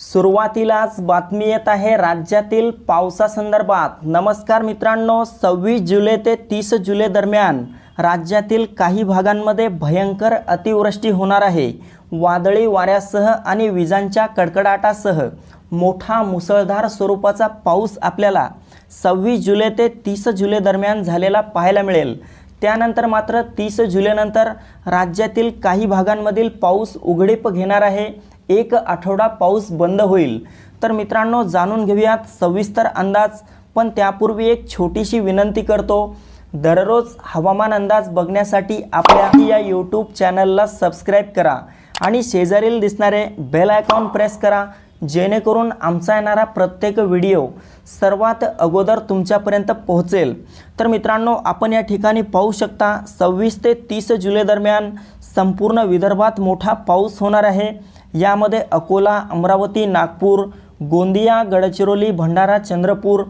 सुरुवातीलाच बातमी येत आहे राज्यातील पावसासंदर्भात. नमस्कार मित्रांनो सव्वीस जुलै ते तीस जुलै दरम्यान राज्यातील काही भागांमध्ये भयंकर अतिवृष्टी होणार आहे. वादळी वाऱ्यासह आणि विजांच्या कडकडाटासह मोठा मुसळधार स्वरूपाचा पाऊस आपल्याला सव्वीस जुलै ते तीस जुलै दरम्यान झालेला पाहायला मिळेल. त्यानंतर मात्र तीस जुलैनंतर राज्यातील काही भागांमधील पाऊस उघडीप घेणार आहे. एक आठवडा पाऊस बंद होईल. तर मित्रांनो जाणून घेऊयात सविस्तर अंदाज पण त्यापूर्वी एक छोटीशी विनंती करतो. दररोज हवामान अंदाज बघण्यासाठी आपल्या या यूट्यूब चॅनलला सबस्क्राईब करा आणि शेजारील दिसणारे बेल आयकॉन प्रेस करा जेणेकरून आमचा येणारा प्रत्येक व्हिडिओ सर्वात अगोदर तुमच्यापर्यंत पोहोचेल. तर मित्रांनो आपण या ठिकाणी पाहू शकता सव्वीस ते तीस जुलै दरम्यान संपूर्ण विदर्भात मोठा पाऊस होणार आहे. यामध्ये अकोला अमरावती नागपूर गोंदिया गडचिरोली भंडारा चंद्रपूर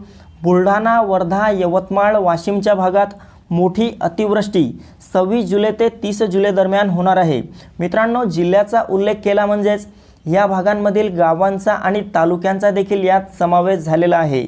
बुलढाणा वर्धा यवतमाळ वाशिमच्या भागात मोठी अतिवृष्टी. सव्वीस जुलै ते तीस जुलै दरम्यान होणार आहे. मित्रांनो जिल्ह्याचा उल्लेख केला म्हणजेच या भागांमधील गावांचा आणि तालुक्यांचा देखील यात समावेश झालेला आहे.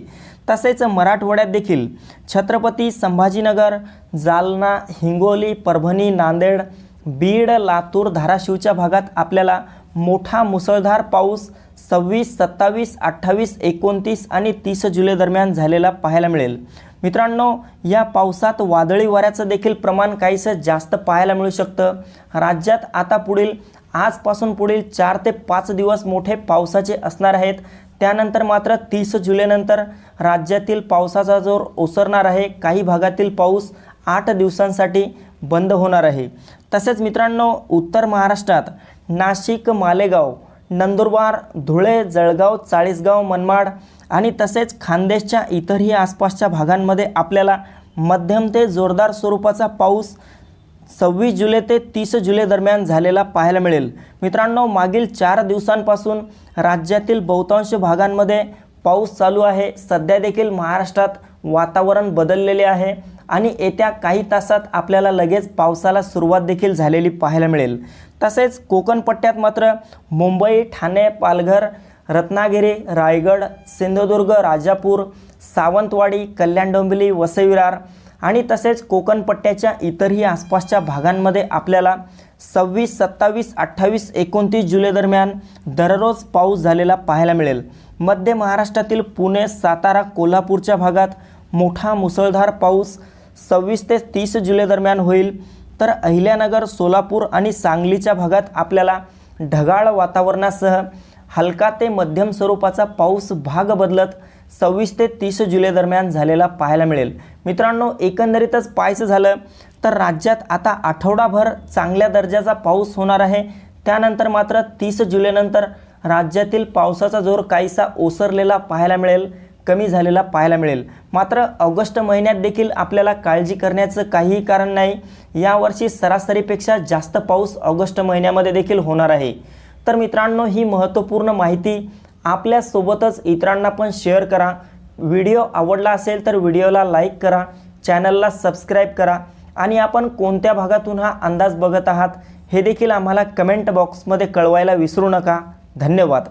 तसेच मराठवाड्यात देखील छत्रपती संभाजीनगर जालना हिंगोली परभणी नांदेड बीड लातूर धाराशिवच्या भागात आपल्याला मोठा मुसळधार पाऊस सव्वीस सत्तावीस अठ्ठावीस एकोणतीस आणि तीस जुलै दरम्यान झालेला पाहायला मिळेल. मित्रांनो या पावसात वादळी वाऱ्याचं देखील प्रमाण काहीसं जास्त पाहायला मिळू शकतं. राज्यात आता पुढील आजपासून पुढील चार ते पाच दिवस मोठे पावसाचे असणार आहेत. त्यानंतर मात्र तीस जुलैनंतर राज्यातील पावसाचा जोर ओसरणार आहे. काही भागातील पाऊस आठ दिवसांसाठी बंद होणार आहे. तसेच मित्रांनो उत्तर महाराष्ट्रात नाशिक मालेगाव नंदुरबार धुळे जळगाव चाळीसगाव मनमाड आणि तसेच खानदेशच्या इतरही आसपासच्या भागांमध्ये आपल्याला मध्यम ते जोरदार स्वरूपाचा पाऊस सव्वीस जुलै ते तीस जुलै दरम्यान झालेला पाहायला मिळेल. मित्रांनो मागील चार दिवसांपासून राज्यातील बहुतांश भागांमध्ये पाऊस चालू आहे. सध्या देखील महाराष्ट्रात वातावरण बदललेले आहे आणि येत्या काही तासात आपल्याला लगेच पावसाला सुरुवात देखील झालेली पाहायला मिळेल. तसेच कोकण पट्ट्यात मात्र मुंबई ठाणे पालघर रत्नागिरी रायगड सिंधुदुर्ग राजापूर सावंतवाडी कल्याण डोंबिवली वसईविरार आणि तसेच कोकण पट्ट्याच्या इतरही आसपासच्या भागांमध्ये आपल्याला सव्वीस सत्तावीस अठ्ठावीस एकोणतीस जुलै दरम्यान दररोज पाऊस झालेला पाहायला मिळेल. मध्य महाराष्ट्रातील पुणे सातारा कोल्हापूरच्या भागात मोठा मुसळधार पाऊस सव्वीस ते तीस जुलै दरम्यान होईल. तर अहिल्यानगर सोलापूर आणि सांगलीच्या भागात आपल्याला ढगाळ वातावरणासह हलका ते मध्यम स्वरूपाचा पाऊस भाग बदलत सव्वीस ते तीस जुलै दरम्यान झालेला पाहायला मिळेल. मित्रांनो एकंदरीतच पाहायचं झालं तर राज्यात आता आठवडाभर चांगल्या दर्जाचा पाऊस होणार आहे. त्यानंतर मात्र तीस जुलैनंतर राज्यातील पावसाचा जोर काहीसा ओसरलेला पाहायला मिळेल. कमी झालेला पाहायला मिळेल. मात्र ऑगस्ट महिन्यात देखील आपल्याला काळजी करण्याचं काहीही कारण नाही. यावर्षी सरासरीपेक्षा जास्त पाऊस ऑगस्ट महिन्यामध्ये देखील होणार आहे. तर मित्रांनो ही महत्त्वपूर्ण माहिती आपल्यासोबतच इतरांना पण शेअर करा. व्हिडिओ आवडला असेल तर व्हिडिओला लाईक करा. चॅनलला सबस्क्राईब करा. आणि आपण कोणत्या भागातून हा अंदाज बघत आहात हे देखील आम्हाला कमेंट बॉक्समध्ये कळवायला विसरू नका. धन्यवाद.